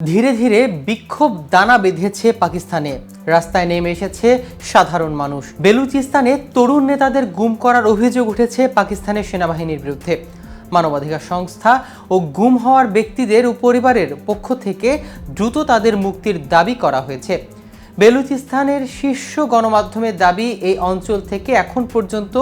ধীরে ধীরে বিক্ষোভ দানা বেঁধেছে পাকিস্তানে। রাস্তায় নেমে এসেছে সাধারণ মানুষ। বেলুচিস্তানে তরুণ নেতাদের গুম করার অভিযোগ উঠেছে পাকিস্তানের সেনাবাহিনীর বিরুদ্ধে। মানবাধিকার সংস্থা ও গুম হওয়ার ব্যক্তিদের ও পরিবারের পক্ষ থেকে দ্রুত তাদের মুক্তির দাবি করা হয়েছে। বেলুচিস্তানের শীর্ষ গণমাধ্যমের দাবি, এই অঞ্চল থেকে এখন পর্যন্ত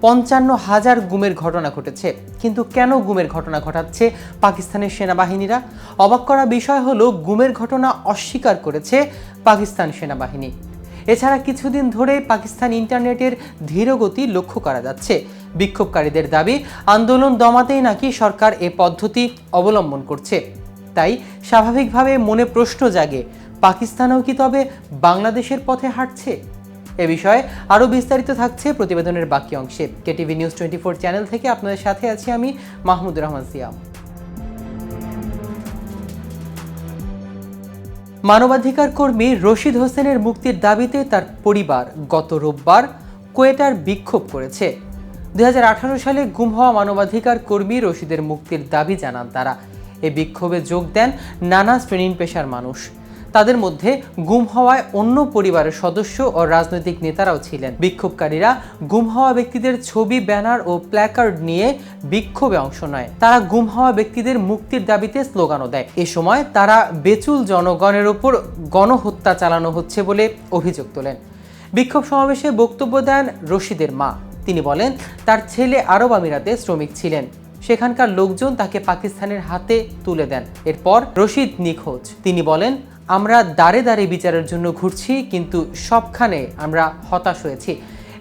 পঞ্চান্ন হাজার গুমের ঘটনা ঘটেছে। কিন্তু কেন গুমের ঘটনা ঘটাচ্ছে পাকিস্তানের সেনাবাহিনীরা? অবাক করা বিষয় হলো, গুমের ঘটনা অস্বীকার করেছে পাকিস্তান সেনাবাহিনী। এছাড়া কিছুদিন ধরে পাকিস্তান ইন্টারনেটের ধীরগতি লক্ষ্য করা যাচ্ছে। বিক্ষোভকারীদের দাবি, আন্দোলন দমাতেই নাকি সরকার এ পদ্ধতি অবলম্বন করছে। তাই স্বাভাবিকভাবে মনে প্রশ্ন জাগে পাকিস্তানও কি তবে বাংলাদেশের পথে হাঁটছে? এ বিষয়ে আরও বিস্তারিত থাকছে প্রতিবেদনের বাকি অংশে। KTV news twenty four channel থেকে আপনাদের সাথে আছি আমি মাহমুদ রহমান সিয়াম। মানবাধিকার কর্মী রশিদ হোসেনের মুক্তির দাবিতে তার পরিবার গত রোববার কোয়েটার বিক্ষোভ করেছে। দুই হাজার আঠারো সালে গুম হওয়া মানবাধিকার কর্মী রশিদের মুক্তির দাবি জানান তারা। এ বিক্ষোভে যোগ দেন নানা শ্রেণির পেশার মানুষ। তাদের মধ্যে গুম হওয়ায় অন্য পরিবারের সদস্য ও রাজনৈতিক নেতারাও ছিলেন। বিক্ষোভকারীরা গুম হওয়া ব্যক্তিদের ছবি, ব্যানার ও প্ল্যাকার্ড নিয়ে বিক্ষোভে অংশ নেয়। তারা গুম হওয়া ব্যক্তিদের মুক্তির দাবিতে স্লোগানও দেয়। এ সময় তারা বেচুল জনগণের ওপর গণহত্যা চালানো হচ্ছে বলে অভিযোগ তোলেন। বিক্ষোভ সমাবেশে বক্তব্য দেন রশিদের মা। তিনি বলেন, তার ছেলে আরব আমিরাতে শ্রমিক ছিলেন। সেখানকার লোকজন তাকে পাকিস্তানের হাতে তুলে দেন। এরপর রশিদ নিখোঁজ। তিনি বলেন আমরা দাঁড়ে দাঁড়ে বিচারের জন্য ঘুরছি, কিন্তু সবখানে আমরা হতাশ হয়েছি।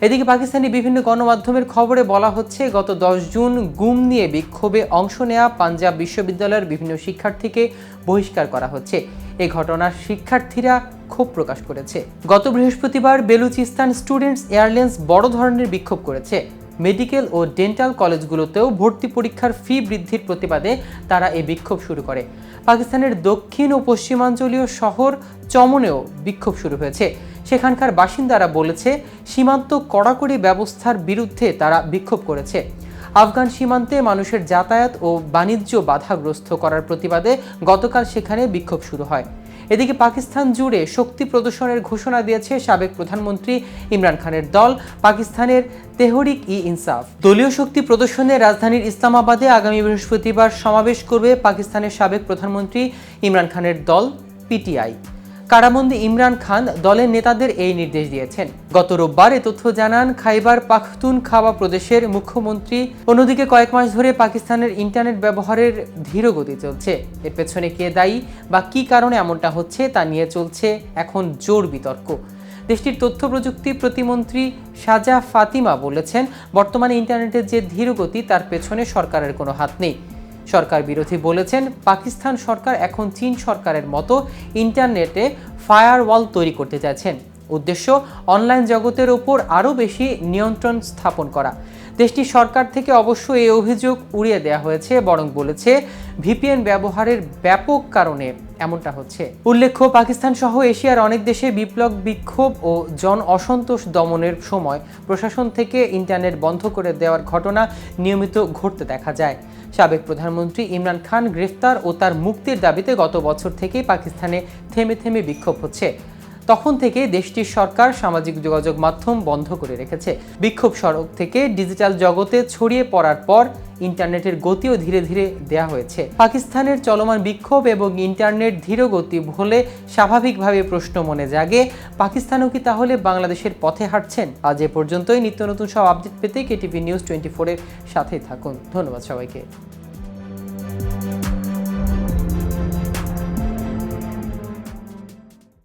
এদিকে পাকিস্তানি বিভিন্ন গণমাধ্যমের খবরে বলা হচ্ছে, গত দশ জুন গুম নিয়ে বিক্ষোভে অংশ নেওয়া পাঞ্জাব বিশ্ববিদ্যালয়ের বিভিন্ন শিক্ষার্থীকে বহিষ্কার করা হচ্ছে। এ ঘটনার শিক্ষার্থীরা ক্ষোভ প্রকাশ করেছে। গত বৃহস্পতিবার বেলুচিস্তান স্টুডেন্টস এয়ারলাইন্স বড় ধরনের বিক্ষোভ করেছে। মেডিকেল ও ডেন্টাল কলেজগুলোতেও ভর্তি পরীক্ষার ফি বৃদ্ধির প্রতিবাদে তারা এই বিক্ষোভ শুরু করে। পাকিস্তানের দক্ষিণ ও পশ্চিমাঞ্চলীয় শহর চমনেও বিক্ষোভ শুরু হয়েছে। সেখানকার বাসিন্দারা বলেছে, সীমান্ত কড়াকড়ি ব্যবস্থার বিরুদ্ধে তারা বিক্ষোভ করেছে। আফগান সীমান্তে মানুষের যাতায়াত ও বাণিজ্য বাধাগ্রস্ত করার প্রতিবাদে গতকাল সেখানে বিক্ষোভ শুরু হয়। এদিকে পাকিস্তান জুড়ে শক্তি প্রদর্শনের ঘোষণা দিয়েছে সাবেক প্রধানমন্ত্রী ইমরান খানের দল, পাকিস্তানের তেহরিক ই ইনসাফ। দলীয় শক্তি প্রদর্শনে রাজধানীর ইসলামাবাদে আগামী বৃহস্পতিবার সমাবেশ করবে পাকিস্তানের সাবেক প্রধানমন্ত্রী ইমরান খানের দল পিটিআই কারাবন্দি ইমরান খান দলের নেতাদের এই নির্দেশ দিয়েছেন। গত রোববার এ তথ্য জানান খাইবার পাখতুন খাওয়া প্রদেশের মুখ্যমন্ত্রী। অন্যদিকে কয়েক মাস ধরে পাকিস্তানের ইন্টারনেট ব্যবহারের ধীর গতি চলছে। এর পেছনে কে দায়ী বা কী কারণে এমনটা হচ্ছে তা নিয়ে চলছে এখন জোর বিতর্ক। দেশটির তথ্য প্রযুক্তি প্রতিমন্ত্রী সাজা ফাতিমা বলেছেন, বর্তমানে ইন্টারনেটের যে ধীরগতি তার পেছনে সরকারের কোনো হাত নেই। সরকার বিরোধী বলেছেন, পাকিস্তান সরকার এখন চীন সরকারের মতো ইন্টারনেটে ফায়ারওয়াল তৈরি করতে চাইছেন উদ্দেশ্য, অনলাইন জগতের ওপর আরও বেশি নিয়ন্ত্রণ স্থাপন করা। দেশটির সরকার থেকে অবশ্য এই অভিযোগ উড়িয়ে দেওয়া হয়েছে, বরং বলেছে, ভিপিএন ব্যবহারের ব্যাপক কারণে এমনটা হচ্ছে। উল্লেখ্য, পাকিস্তান সহ এশিয়ার অনেক দেশে বিপ্লব, বিক্ষোভ ও জন অসন্তোষ দমনের সময় প্রশাসন থেকে ইন্টারনেট বন্ধ করে দেওয়ার ঘটনা নিয়মিত ঘটতে দেখা যায়। সাবেক প্রধানমন্ত্রী ইমরান খান গ্রেফতার ও তার মুক্তির দাবিতে গত বছর থেকেই পাকিস্তানে থেমে থেমে বিক্ষোভ হচ্ছে। তখন থেকে দেশটির সরকার সামাজিক যোগাযোগ মাধ্যম বন্ধ করে রেখেছে। বিক্ষোভ সড়ক থেকে ডিজিটাল জগতে ছড়িয়ে পড়ার পর ইন্টারনেটের গতিও ধীরে ধীরে দেয়া হয়েছে। পাকিস্তানের চলমান বিক্ষোভ এবং ইন্টারনেট ধীরগতি হলে স্বাভাবিকভাবে প্রশ্ন মনে জাগে, পাকিস্তানও কি তাহলে বাংলাদেশের পথে হাঁটছেন? আজ এ পর্যন্তই। নিত্য নতুন সব আপডেট পেতে কেটিভি নিউজ টোয়েন্টি ফোরের সাথেই থাকুন। ধন্যবাদ সবাইকে।